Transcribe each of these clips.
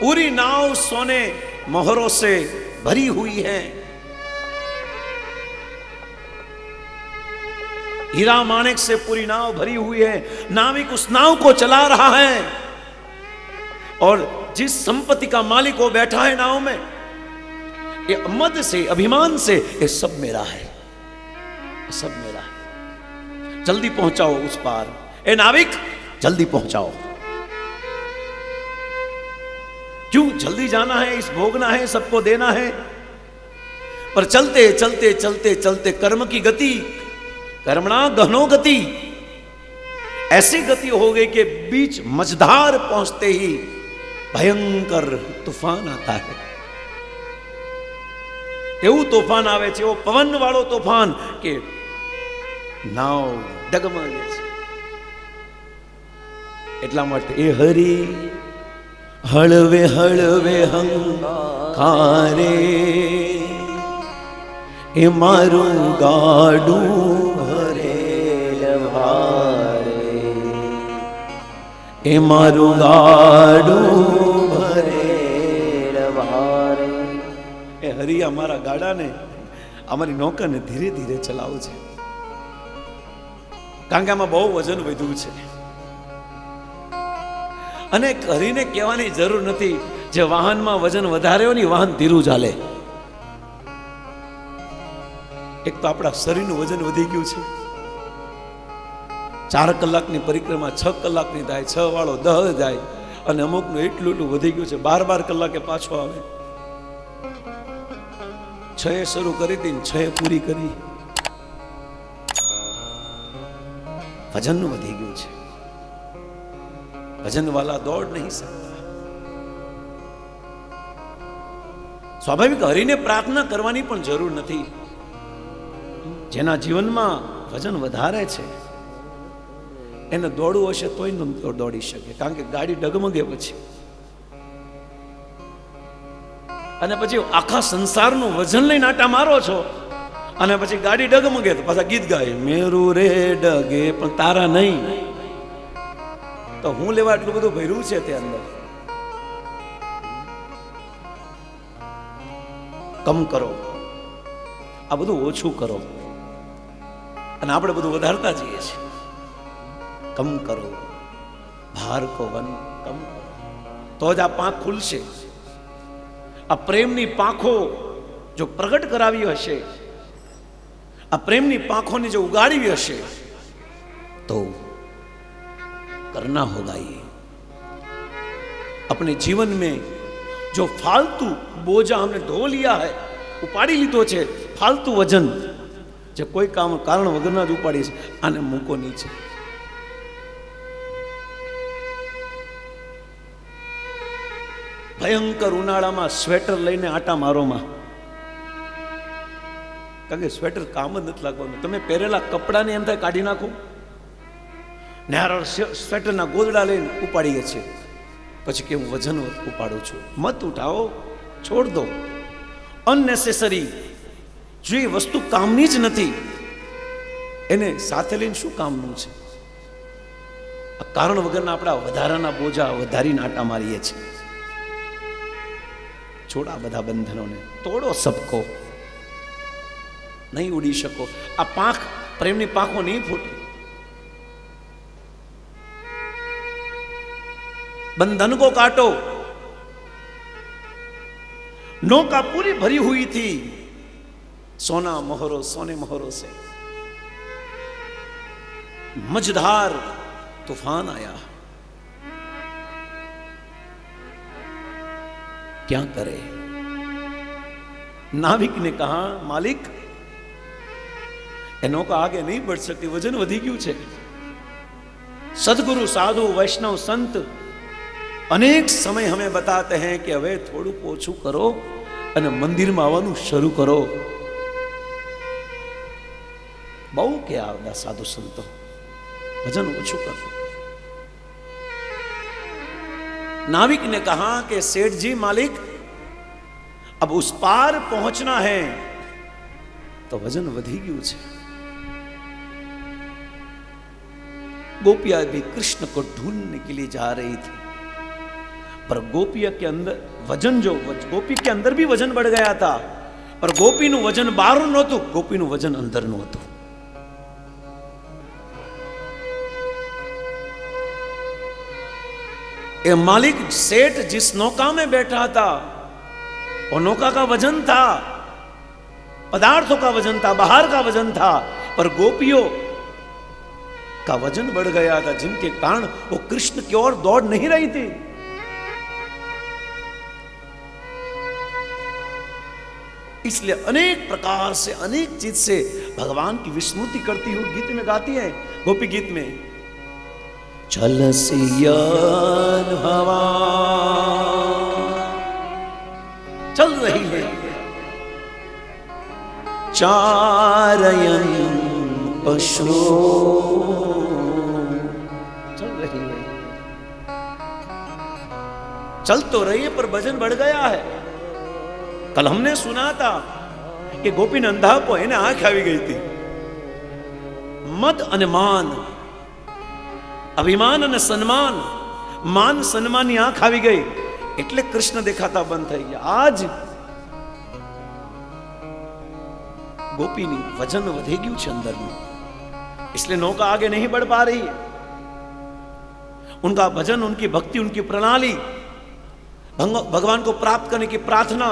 पूरी नाव सोने मोहरों से भरी हुई है। हीरा माणिक से पूरी नाव भरी हुई है। नाविक उस नाव को चला रहा है। और जिस संपत्ति का मालिक वो बैठा है नाव में, ये मद से, अभिमान से, ये सब मेरा है। सब मेरा है। जल्दी पहुंचाओ उस पार। ए नाविक, जल्दी पहुंचाओ। क्यों जल्दी जाना है इस भोगना है सबको देना है पर चलते चलते चलते चलते कर्म की गति कर्मणा गहनो गति ऐसी गति हो गई कि बीच मझधार पहुंचते ही ભયંકર તોફાન આતા હે એવું તોફાન આવે છે એવો પવન વાળો તોફાન કે નાવ ડગમગે છે એટલા માટે એ હરી હળવે હળવે હંકારે. એ મારું ગાડું ભરે ભારે એ મારું ગાડું ભરે ભારે એ હરી, અમારા ગાડાને, અમારી નૌકાને ધીરે ધીરે ચલાવું છે. કારણ કે આમાં બહુ વજન વધ્યું છે. અને કરીને કહેવાની જરૂર નથી જે વાહનમાં વજન વધારે હોય ને વાહન ધીરું ચાલે. એક તો આપણા શરીરનું વજન વધી ગયું છે. ચાર કલાકની પરિક્રમા છ કલાકની થાય, છ વાળો દહ જાય અને અમુકનું એટલું એટલું વધી ગયું છે, બાર બાર કલાકે પાછો આવે. છ એ શરૂ કરી હતી છ એ પૂરી કરી. વજનનું વધી ગયું છે. ભજન વાલા દોડ નહીં શકતા સ્વાભાવિક હરિને પ્રાર્થના કરવાની પણ જરૂર નથી જેના જીવનમાં વજન વધારે છે એને દોડવું હશે તોય દોડી શકે કારણ કે ગાડી ડગમગે પછી અને પછી આખા સંસારનું વજન લઈને આટા મારો છો, અને પછી ગાડી ડગમગે તો પાછા ગીત ગાય, મેરું રે ડગે, પણ તારા નહીં. તો હું લેવા એટલું બધું ભર્યું છે તે અંદર? કમ કરો. આ બધું ઓછું કરો. અને આપણે બધું વધારતા જઈએ છીએ. કમ કરો. ભાર કો વન કમ તો જ આ પાંખ ખુલશે. આ પ્રેમની પાંખો જો પ્રગટ કરાવી હશે, આ પ્રેમની પાંખોને જો ઉગાડવી હશે, તો करना होगा ये अपने जीवन में जो फालतू बोझा हमने ढो लिया है ઉપાડી લીધો છે ફાલતુ વજન જે કોઈ કામ કારણ વગરના જ ઉપાડી છે આને મૂકો નીચે ભયંકર ઉનાળામાં સ્વેટર લઈને આટા મારોમાં કારણ કે સ્વેટર કામ જ નથી લાગવાનું તમે પહેરેલા કપડાને એમ થાય કાઢી નાખો નારળ સ્વેટરના ગોદડા લઈને ઉપાડીએ છીએ પછી કે હું વજન ઉપાડું છું. મત ઉઠાવો, છોડ દો. અનનેસેસરી જો એ વસ્તુ કામની જ નથી, એને સાથે લઈને શું કામનું છે? આ કારણ વગરના આપણા વધારાના બોજા વધારીને આટા મારીએ છીએ. છોડા બધા બંધનોને. તોડો સબકો. નહીં ઉડી શકો. આ પાંખ પ્રેમની પાંખો નહીં ફૂટે. बंधन को काटो नौका पूरी भरी हुई थी सोना मोहरो सोने मोहरों से मझधार तूफान आया क्या करे नाविक ने कहा मालिक એ નૌકા આગે નહીં बढ़ सकती वजन વધી ગયું છે सदगुरु साधु वैष्णव संत અનેક સમય અમે બતાતે હૈ કે હવે થોડુંક ઓછું કરો અને મંદિરમાં આવવાનું શરૂ કરો. બહુ કે આવતા સાધુ સંતો. ભજન ઓછું કરો. नाविक ने कहा कि सेठ जी मालिक अब उस पार पहुंचना है तो वजन वधी गયું છે. गोपिया भी कृष्ण को ढूंढने के लिए जा रही थी पर गोपी के अंदर वजन जो गोपी के अंदर भी वजन बढ़ गया था पर ગોપીનું વજન બહાર નહોતું ગોપીનું વજન અંદરનું હતું ये मालिक सेठ जिस नौका में बैठा था वो नौका का वजन था पदार्थों का वजन था बाहर का वजन था पर गोपियों का वजन बढ़ गया था जिनके कारण वो कृष्ण की ओर दौड़ नहीं रही थी इसलिए अनेक प्रकार से, अनेक चीज़ से भगवान की विस्मृति करती हुई गीत में गाती है। गोपी गीत में, चल सियान हवा। चल रही है। चारयन पशु। चल रही है। चल तो रही है, पर वज़न बढ़ गया है। कल हमने सुना था કે ગોપીને અંધાપો એને આંખ આવી ગઈ હતી મદ અને માન અભિમાન અને સન્માન માન સન્માનની આંખ આવી ગઈ એટલે કૃષ્ણ દેખાતા બંધ થઈ ગયા આજ गोपीनी वजन વધે ગયું છે અંદરનું इसलिए नौका आगे नहीं बढ़ पा रही है उनका भजन उनकी भक्ति उनकी प्रणाली भंग- भगवान को प्राप्त करने की प्रार्थना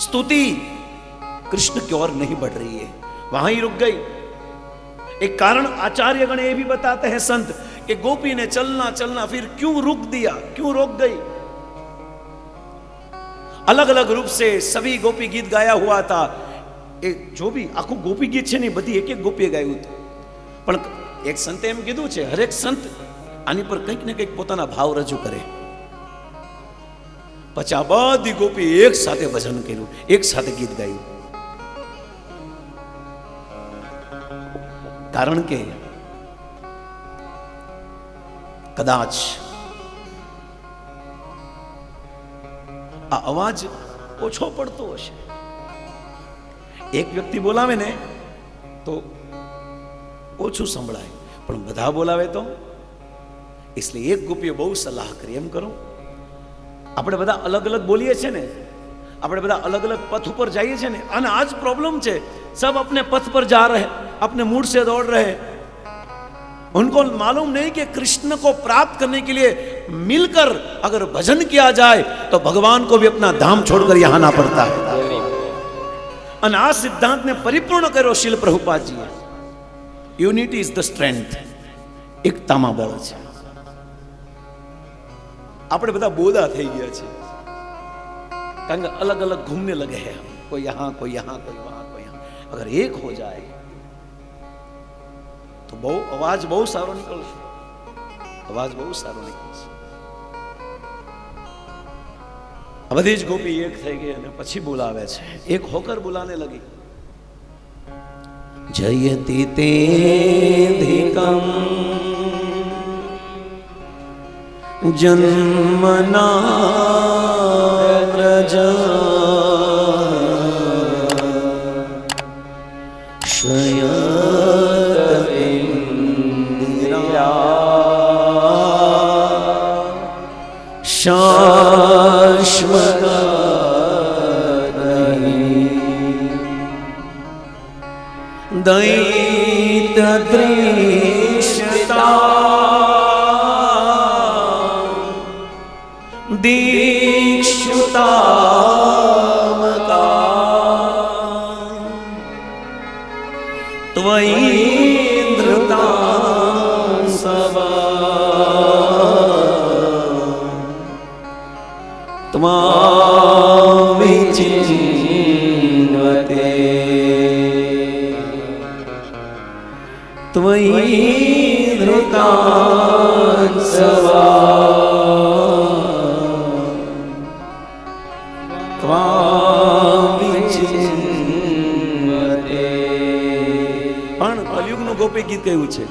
स्तुति कृष्ण की ओर नहीं बढ़ रही है वहां ही रुक गई एक कारण आचार्य गण ये भी बताते हैं संत कि गोपी ने चलना चलना फिर क्यों रुक दिया क्यों रोक गई अलग अलग रूप से सभी गोपी गीत गाया हुआ था એ જો બી આખું ગોપી ગીત છે ને એ બધી એક એક ગોપીએ ગાયું હતું પણ એક સંતે એમ કીધું છે હરેક સંત આની પર કંઈક ને કંઈક પોતાના ભાવ રજૂ કરે પછી આ બધી ગોપી એક સાથે ભજન કર્યું એક સાથે ગીત ગાયું કારણ કે કદાચ આ અવાજ ઓછો પડતો હશે એક વ્યક્તિ બોલાવે ને તો ઓછું સંભળાય પણ બધા બોલાવે તો એટલે એક ગોપીએ બહુ સલાહ કરી એમ કરો આપણે બધા અલગ અલગ બોલીએ છીએ ને આપણે બધા अलग अलग पथ पर जाइए છે ને અને आज प्रॉब्लम છે सब अपने पथ पर जा रहे अपने मूड से दौड़ रहे उनको मालूम नहीं कि कृष्ण को प्राप्त करने के लिए मिलकर अगर भजन किया जाए तो भगवान को भी अपना धाम छोड़कर यहाँ आना पड़ता है અને આ સિદ્ધાંતને પરિપૂર્ણ કર્યો શીલ પ્રભુપાદજીએ યુનિટી ઇઝ ધ સ્ટ્રેન્થ એકતામાં બળ છે આપણે બધા બોદા થઈ ગયા છે કારણ કે અલગ અલગ ઘૂમને લગે હે કોઈ યહાં કોઈ યહાં કોઈ વહાં કોઈ યહાં અગર એક હો જાય, તો બહુ, અવાજ બહુ સારો નીકળશે અવાજ બહુ સારો નીકળશે આ બધી જ ગોપી એક થઈ ગઈ અને પછી બોલાવે છે. એક હોકર બોલાને લગી. જયતી તે જન્મના વ્રજ શાશ્વત દૈત દ્રિષ્ટા મહેન્દ્રતા સવા તમામે જીવતે ત્વયી ધૃતા સવા ગોપી ગીત કયું છે?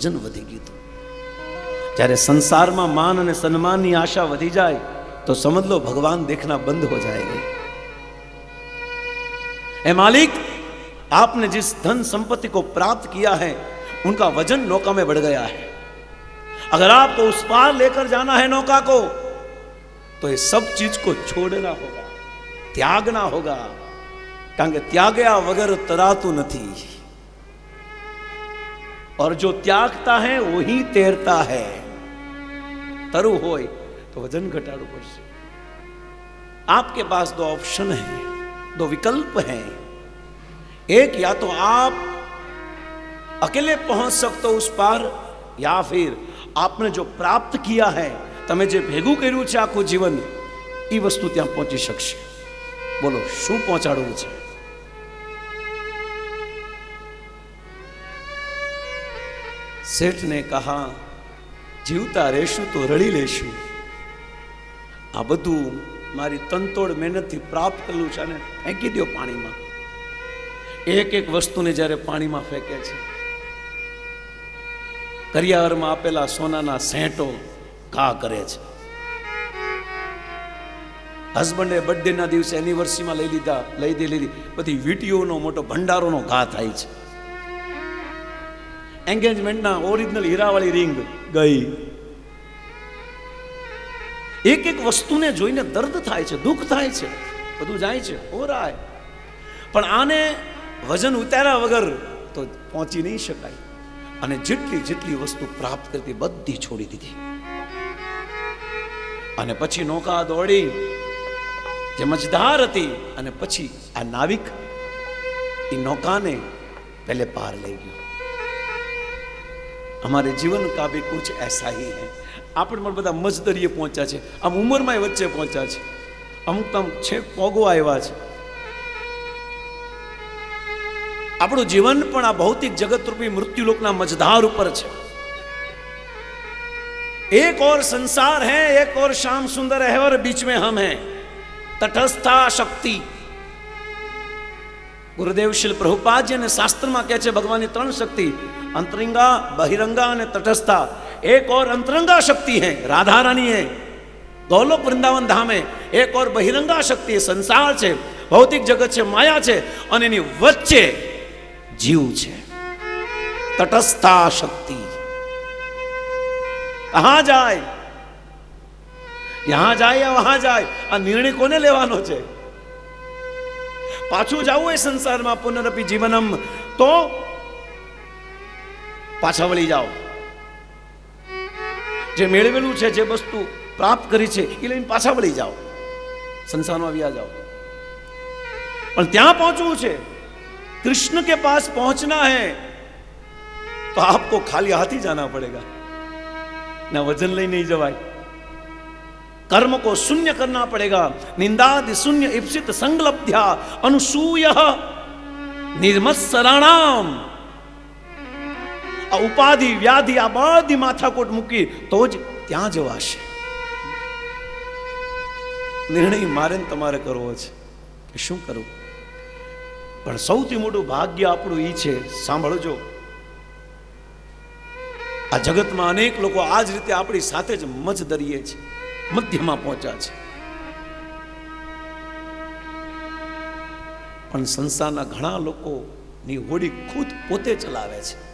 વજન વધી ગયું હતું. જ્યારે સંસારમાં માન અને સન્માનની आशा વધી जाए तो समझ लो भगवान देखना बंद हो जाएगा ए मालिक आपने जिस धन संपत्ति को प्राप्त किया है उनका वज़न नौका में बढ़ गया है अगर आपको उस पार लेकर जाना है नौका को तो ये सब चीज़ को छोड़ना होगा त्यागना होगा कारण त्यागया वगैरह तरातू नहीं और जो त्यागता है, वही तैरता है। तरु हो तो वज़न घटाड़ो पर से। आपके पास दो ऑप्शन है, दो विकल्प हैं। एक, या तो आप अकेले पहुँच सकते हो उस पार, या फिर आपने जो प्राप्त किया है, तमें जो भेगू करू आखू जीवन, ई वस्तु त्या पहुँची सकते बोलो, शू શું શેઠ ને કહા, જીવતા રહેશું તો રડી લેશું આ બધું મારી તનતોડ મહેનતથી પ્રાપ્ત કરેલું છે અને ફેંકી દો પાણીમાં. એક એક વસ્તુને જ્યારે પાણીમાં ફેંકે છે. કરિયાવરમાં આપેલા સોનાના સેંટો ઘા કરે છે. હસબન્ડે બર્થડેના દિવસે એનિવર્સરીમાં લઈ લીધા, લઈ દે લીધી. બધી વીટીઓનો, મોટો ભંડારોનો ઘા થાય છે. એન્ગેજમેન્ટના ઓરિજિનલ હીરાવાળી રિંગ ગઈ. એક એક વસ્તુને જોઈને દર્દ થાય છે, દુઃખ થાય છે, બધું જાય છે, ઓરાય. પણ આને વજન ઉતાર્યા વગર તો પહોંચી નહીં શકાય. અને જેટલી જેટલી વસ્તુ પ્રાપ્ત કરતી બધી છોડી દીધી. અને પછી નૌકા દોડી જે મજદાર હતી અને પછી આ નાવિક એ નૌકાને પહેલે પાર લઈ ગયો. हमारे जीवन का भी कुछ ऐसा ही है આપણે પણ બધા મજદરીએ પહોંચ્યા છે આમ ઉંમરમાં વચ્ચે પહોંચ્યા છે અમુક તો આમ છેક પોગો આવ્યા છે આપણું જીવન પણ આ ભૌતિક જગત રૂપી મૃત્યુલોકના મજધાર ઉપર છે एक और संसार है एक और शाम सुंदर है और बीच में हम हैं તટસ્થા શક્તિ ગુરુદેવ શિલ પ્રભુપાદજી અને શાસ્ત્રમાં કહે છે ભગવાનની ત્રણ શક્તિ અંતરિંગા બહિરંગા અને તટસ્થા એક और अंतरंगा शक्ति है राधा रानी है ગૌલોક વૃંદાવન ધામે એક और બહિરંગા શક્તિ है સંસાર છે ભૌતિક જગત છે માયા છે અને એની વચ્ચે જીવ છે તટસ્થા શક્તિ કહાં જાય યહાં જાય યા વહાં જાય આ નિર્ણય કોને લેવાનો છે પાછું જવું એ સંસારમાં પુનરપી જીવનમ તો પાછા વળી જાઓ જે મેળવેલું છે જે વસ્તુ પ્રાપ્ત કરી છે એ લઈને પાછા વળી જાઓ સંસારમાં વ્યા જાઓ પણ ત્યાં પહોંચવું છે कृष्ण के पास पहुंचना है तो आपको खाली हाथ ही जाना पड़ेगा ना वजन ले नहीं जवाए कर्म को शून्य करना पड़ेगा निंदादि शून्य ईप्सित संगलब्ध्या अनुसूय निर्मत्सराणाम આ ઉપાધિ, વ્યાધિ આ બધી માથાકોટ મૂકી તો જ ત્યાં જવાશે નિર્ણય મારે તમારે કરવો છે કે શું કરવું પણ સૌથી મોટું ભાગ્ય આપણું એ છે, સાંભળજો. આ જગતમાં અનેક લોકો આ જ રીતે આપણી સાથે જ મજ દરીએ છે, મધ્યમાં પહોંચ્યા છે. પણ સંસારના ઘણા લોકોની હોડી ખુદ પોતે ચલાવે છે.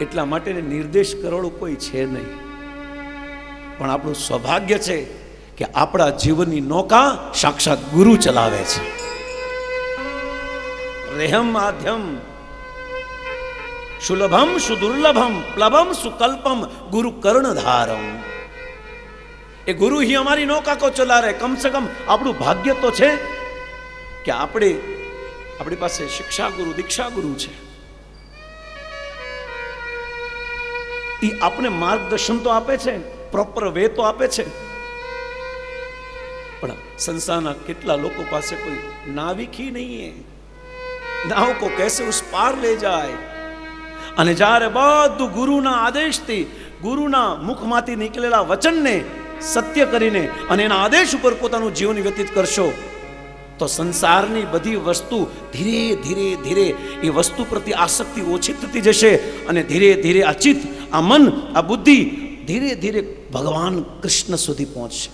એટલા માટે નિર્દેશ કરોડો કોઈ છે નહીં. પણ આપણું સૌભાગ્ય છે કે આપણા જીવનની નૌકા સાક્ષાત ગુરુ ચલાવે છે. રેહમ માધ્યમ સુલભમ સુદુર્લભમ, પ્લભમ સુકલ્પમ, ગુરુ કર્ણધારમ. એ ગુરુ હિ અમારી નૌકા કો ચલા રહે. કમ સે કમ આપણું ભાગ્ય તો છે કે આપણે, આપણી પાસે શિક્ષા ગુરુ દીક્ષા ગુરુ છે. એ આપણે માર્ગદર્શન તો આપે છે પ્રોપર વે તો આપે છે. પણ સંસારના કેટલા લોકો પાસે કોઈ નાવિકી નહીં નાવ કો કેસે ઉસ પાર લે જાય. અને જ્યારે બધું ગુરુના આદેશથી, ગુરુના મુખમાંથી નીકળેલા વચનને સત્ય કરીને અને એના આદેશ ઉપર પોતાનું જીવન વ્યતીત કરશો તો સંસારની બધી વસ્તુ ધીરે ધીરે ધીરે એ વસ્તુ પ્રત્યે આસક્તિ ઓછી થતી જશે અને ધીરે ધીરે આ ચિત્ત, આ મન, આ બુદ્ધિ ધીરે ધીરે ભગવાન કૃષ્ણ સુધી પહોંચશે.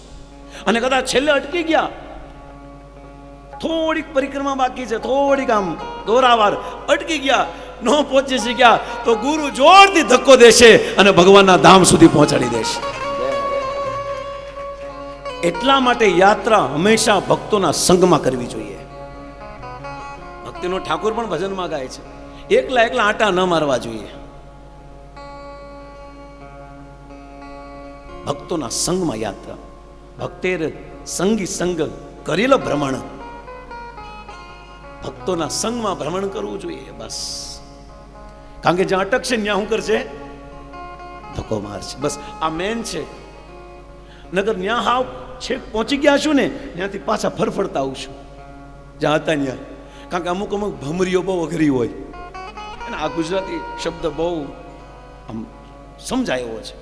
અને કદાચ છેલ્લે અટકી ગયા. થોડીક પરિક્રમા બાકી છે, થોડીક આમ દોરાવાર અટકી ગયા. ન પહોંચી શક્યા તો ગુરુ જોરથી ધક્કો દેશે અને ભગવાનના ધામ સુધી પહોંચાડી દેશે. એટલા માટે યાત્રા હંમેશા ભક્તોના સંગમાં કરવી જોઈએ. ભક્તિનો ઠાકોર પણ ભજનમાં ગાય છે. એકલા એકલા આટા ન મારવા જોઈએ. ભક્તોના સંગમાં યાત્રા. ભક્તેર સંગી સંગ કરેલો ભ્રમણ. ભક્તોના સંગમાં ભ્રમણ કરવું જોઈએ બસ. કારણ કે જ્યાં અટકશે ત્યાં શું કરશે? ધક્કો મારશે. બસ, આ મેન છે. નગર ન્યા હાવ છેક પહોંચી ગયા છું ને, ત્યાંથી પાછા ફરફડતા આવશું જ્યાં હતા ત્યાં કારણ કે અમુક અમુક ભમરીઓ બહુ અઘરી હોય. અને આ ગુજરાતી શબ્દ બહુ આમ સમજાય એવો છે.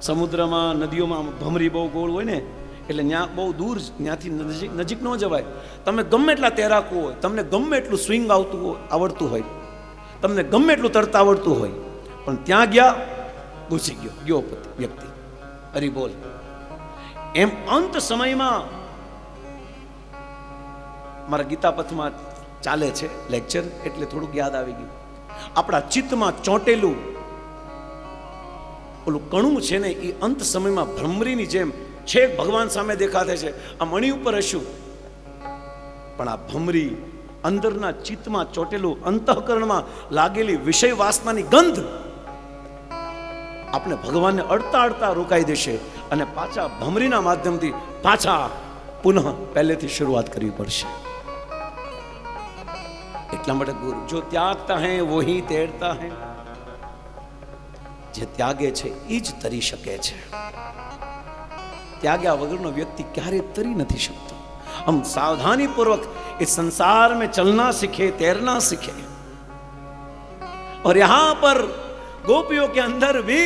સમુદ્રમાં, નદીઓમાં ભમરી બહુ ગોળ હોય ને, એટલે ત્યાં બહુ દૂર ત્યાંથી નજીક નજીક ન જવાય. તમે ગમે એટલા તૈરાકો હોય, તમને ગમે એટલું સ્વિંગ આવતું હોય, આવડતું હોય, તમને ગમે એટલું તરતા આવડતું હોય, પણ ત્યાં ગયા, ઘૂસી ગયો ગયો વ્યક્તિ. હરી બોલ. એમ અંત સમયમાં મારા ગીતાપથમાં ચાલે છે લેક્ચર, એટલે થોડુંક યાદ આવી ગયું. આપણા ચિત્તમાં ચોંટેલું ઓલું કણું છે ને એ અંત સમયમાં ભ્રમરીની જેમ છેક ભગવાન સામે દેખાતે છે. આ મણી ઉપર હશું પણ આ ભમરી અંદરના ચિત્તમાં ચોટેલું અંતઃકરણમાં લાગેલી વિષય વાસનાની ગંધ આપણે ભગવાનને અડતા અડતા રોકાઈ દેશે. અને પાછા ભમરીના માધ્યમથી પાછા પુનઃ પહેલેથી શરૂઆત કરવી પડશે એટલા માટે ગુરુ જો ત્યાગતા હૈ વહી તેડતા હૈ જે ત્યાગે છે એ જ તરી શકે છે ત્યાગ્યા વગરનો વ્યક્તિ ક્યારે તરી નથી શકતો हम सावधानी पूर्वक इस संसार में चलना सीखे तैरना सीखे और यहां पर गोपियों के अंदर भी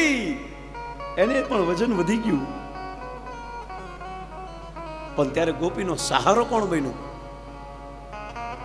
એને પણ વજન વધી ગયું પણ ત્યારે ગોપીનો સહારો કોણ બન્યું?